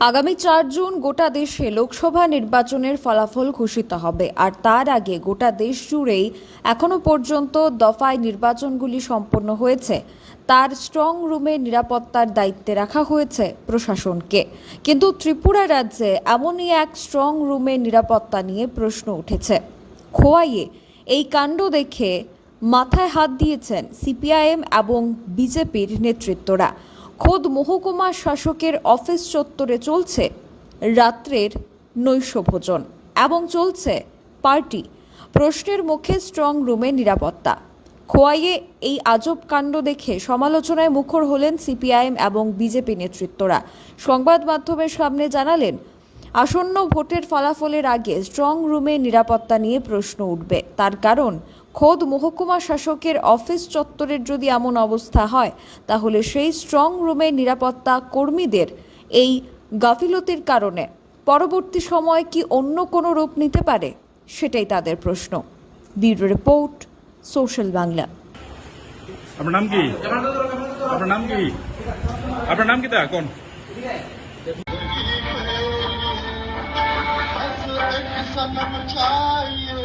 আগামী চার জুন গোটা দেশে লোকসভা নির্বাচনের ফলাফল ঘোষিত হবে, আর তার আগে গোটা দেশ জুড়েই এখনও পর্যন্ত দফায় নির্বাচনগুলি সম্পন্ন হয়েছে। তার স্ট্রং রুমের নিরাপত্তার দায়িত্বে রাখা হয়েছে প্রশাসনকে। কিন্তু ত্রিপুরা রাজ্যে এমনই এক স্ট্রং রুমের নিরাপত্তা নিয়ে প্রশ্ন উঠেছে। খোয়াইয়ে এই কাণ্ড দেখে মাথায় হাত দিয়েছেন সিপিআইএম এবং বিজেপির নেতৃত্বরা। খোদ মহকুমা শাসকের অফিস চত্বরে চলছে রাত্রের নৈশভোজন এবং চলছে পার্টি। প্রশ্নের মুখে স্ট্রং রুমে নিরাপত্তা। খোয়াইয়ে এই আজব কাণ্ড দেখে সমালোচনায় মুখর হলেন সিপিআইএম এবং বিজেপি নেতৃত্বরা। সংবাদ মাধ্যমের সামনে জানালেন আসন্ন ভোটের ফলাফলের আগে স্ট্রং রুমে নিরাপত্তা নিয়ে প্রশ্ন উঠবে। তার কারণ, খোদ মহকুমা শাসকের অফিস চত্বরের যদি এমন অবস্থা হয়, তাহলে সেই স্ট্রং রুমের নিরাপত্তা কর্মীদের এই গাফিলতির কারণে পরবর্তী সময় কি অন্য কোনো রূপ নিতে পারে? সেটাই তাদের প্রশ্ন। Bureau report, social Bangla. আপনার নাম কি? আপনার নাম কি? আপনার নাম কি তা? কোন? सनम चाहिए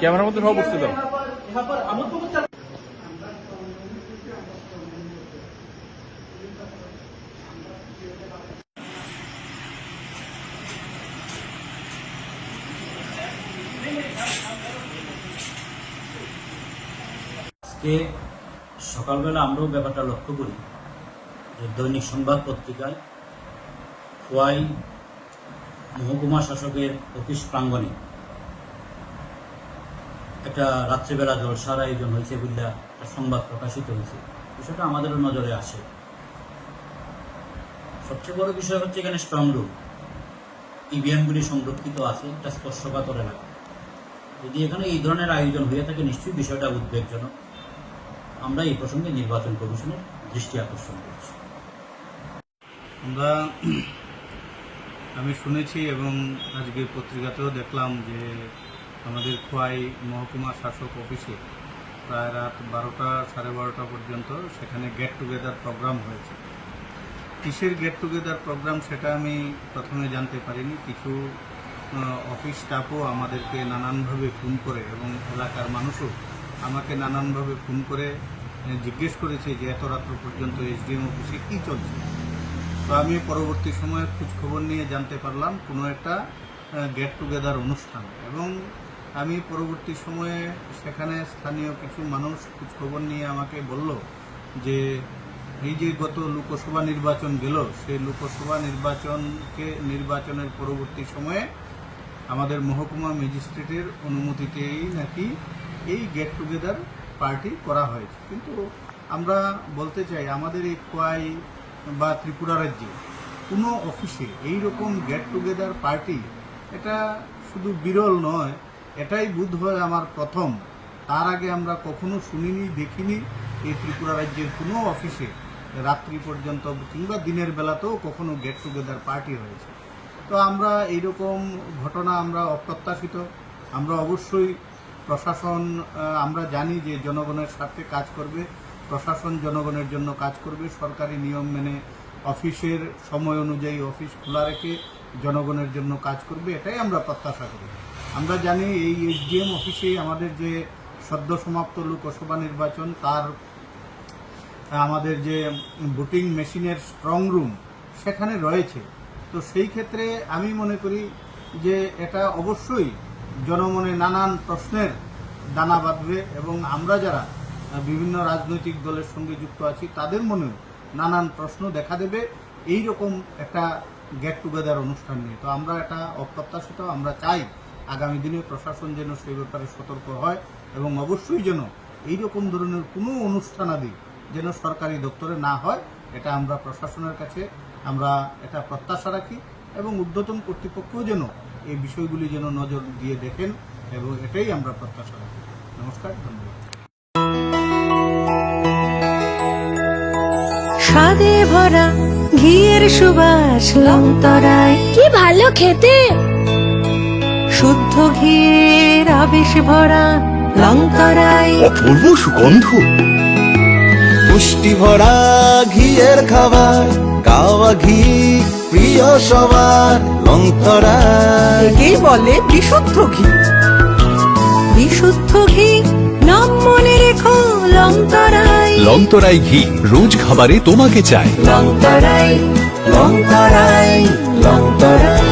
ক্যামেরার মধ্যে সব উঠছে তো। আজকে সকালবেলা আমরাও ব্যাপারটা লক্ষ্য করি যে দৈনিক সংবাদ পত্রিকায় খোয়াই মহকুমা শাসকের অফিস প্রাঙ্গণে একটা রাত্রিবেলা জলসার আয়োজন হয়েছে বলে একটা সংবাদ প্রকাশিত হয়েছে। বিষয়টা আমাদেরও নজরে আসে। সবচেয়ে বড় বিষয় হচ্ছে এখানে স্ট্রং রুম ইভিএমগুলি সংরক্ষিত আছে একটা স্পর্শকাতর এলাকা। যদি এখানে এই ধরনের আয়োজন হয়ে থাকে, নিশ্চয়ই বিষয়টা উদ্বেগজনক। আমরা এই প্রসঙ্গে নির্বাচন কমিশনের দৃষ্টি আকর্ষণ করছি। আমরা আমি শুনেছি এবং আজকে পত্রিকাতেও দেখলাম যে আমাদের খোয়াই মহকুমা শাসক অফিসে প্রায় রাত বারোটা সাড়ে বারোটা পর্যন্ত সেখানে গেট টুগেদার প্রোগ্রাম হয়েছে। কিসের গেট টুগেদার প্রোগ্রাম সেটা আমি প্রথমে জানতে পারিনি। কিছু অফিস স্টাফও আমাদেরকে নানানভাবে ফোন করে এবং এলাকার মানুষও আমাকে নানানভাবে ফোন করে জিজ্ঞেস করেছে যে এত রাত্র পর্যন্ত এসডিএম অফিসে কী চলছে। তো আমি পরবর্তী সময়ে খোঁজখবর নিয়ে জানতে পারলাম কোনো একটা গেট টুগেদার অনুষ্ঠান এবং আমি পরবর্তী সময়ে সেখানে স্থানীয় কিছু মানুষ খোঁজখবর নিয়ে আমাকে বলল যে, এই যে গত লোকসভা নির্বাচন গেল, সেই লোকসভা নির্বাচনকে, নির্বাচনের পরবর্তী সময়ে আমাদের মহকুমা ম্যাজিস্ট্রেটের অনুমতিতেই নাকি এই গেট টুগেদার পার্টি করা হয়েছে। কিন্তু আমরা বলতে চাই, আমাদের এই খোয়াই বা ত্রিপুরা রাজ্যে কোনো অফিসে এই রকম গেট টুগেদার পার্টি, এটা শুধু বিরল নয় এটাই বুধ হয় আমার প্রথম। তার আগে আমরা কখনো শুনিনি, দেখিনি। এই ত্রিপুরা রাজ্যের কোনো অফিসে রাত্রি পর্যন্ত কিংবা দিনের বেলাতেও কখনো গেট টুগেদার পার্টি হয়েছে। তো আমরা এইরকম ঘটনা আমরা অপ্রত্যাশিত। আমরা অবশ্যই প্রশাসন আমরা জানি যে জনগণের স্বার্থে কাজ করবে। প্রশাসন জনগণের জন্য কাজ করবে। সরকারি নিয়ম মেনে অফিসের সময় অনুযায়ী অফিস খোলা রেখে জনগণের জন্য কাজ করবে। এটাই আমরা প্রত্যাশা করি। আমরা জানি এই এসডিএম অফিসে আমাদের যে সদ্য সমাপ্ত লোকসভা নির্বাচন, তার, আমাদের যে ভোটিং মেশিনের স্ট্রং রুম সেখানে রয়েছে। তো সেই ক্ষেত্রে আমি মনে করি যে এটা অবশ্যই জনমনে নানান প্রশ্নের দানা বাঁধবে এবং আমরা যারা বিভিন্ন রাজনৈতিক দলের সঙ্গে যুক্ত আছি, তাদের মনেও নানান প্রশ্ন দেখা দেবে। এই রকম একটা গেট টুগেদার অনুষ্ঠান নিয়ে। তো আমরা এটা অপ্রত্যাশিত, আমরা চাই আগামী দিনে প্রশাসন যেন সেই ব্যাপারে সতর্ক হয় এবং অবশ্যই যেন এই রকম ধরনের কোনো অনুষ্ঠানাদি যেন সরকারি দপ্তরে না হয় এটা আমরা প্রশাসনের কাছে আমরা এটা প্রত্যাশা রাখি এবং ঊর্ধ্বতন কর্তৃপক্ষও যেন এই বিষয়গুলি যেন নজর দিয়ে দেখেন এবং এটাই আমরা প্রত্যাশা রাখি। নমস্কার ধন্যবাদ। স্বাদে ভরা ঘিয়ের সুবাস লংতরায় কি ভালো খেতে! শুদ্ধ ঘিয়ের আবেশ ভরা লংতরায় অপূর্ব সুগন্ধ। পুষ্টি ভরা ঘিয়ের খাবার কাওয়া ঘি প্রিয় সবার লঙ্করায় একেই বলে বিশুদ্ধ ঘি। বিশুদ্ধ ঘি নাম মনে রেখো লংতরায় লংতরাই ঘি রোজ খাবারে তোমাকে চাই। লংতরায় লঙ্করায় লঙ্করায়